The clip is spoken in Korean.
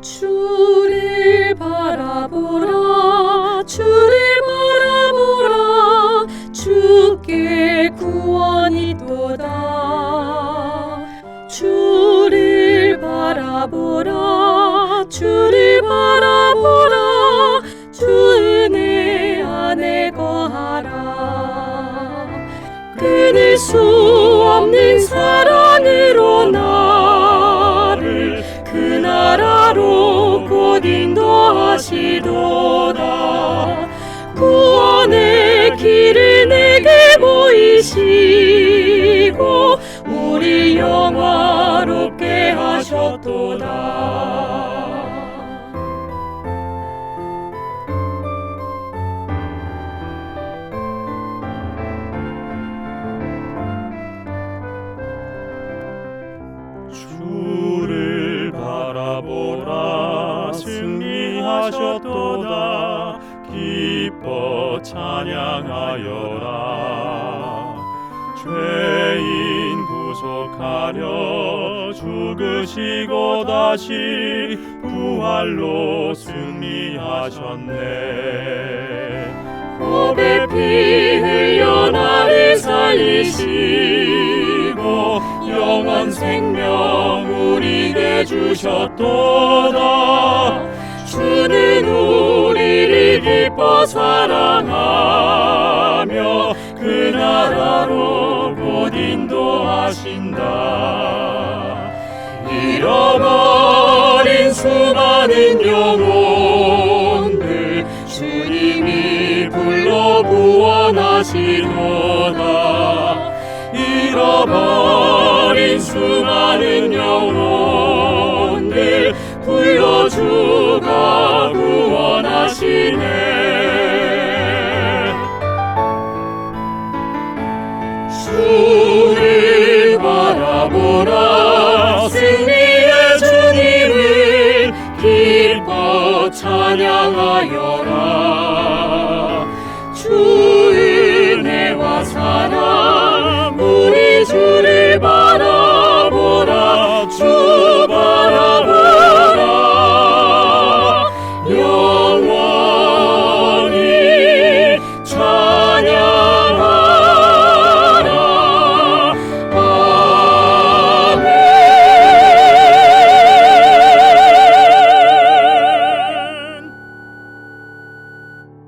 주를 바라보라 주를 바라보라 주께 구원이 도다. 주를 바라보라 주를 바라보라 주 은혜 안에 거하라. 끊을 수 없는 사랑 하시도다. 구원의 길을 내게 보이시고 우리 영화롭게 하셨도다 하셨도다. 기뻐 찬양하여라. 죄인 구속하려 죽으시고 다시 부활로 승리하셨네. 법의 피 흘려 나를 살리시고 영원 생명 우리에게 주셨도다 주는 우리를 기뻐 사랑하며 그 나라로 곧 인도하신다. 잃어버린 수많은 영혼들 주님이 불러 구원하시도다 잃어버린 수많은 불러 주가 구원하시네. 주를 바라보라. 승리의 주님을 기뻐 찬양하여라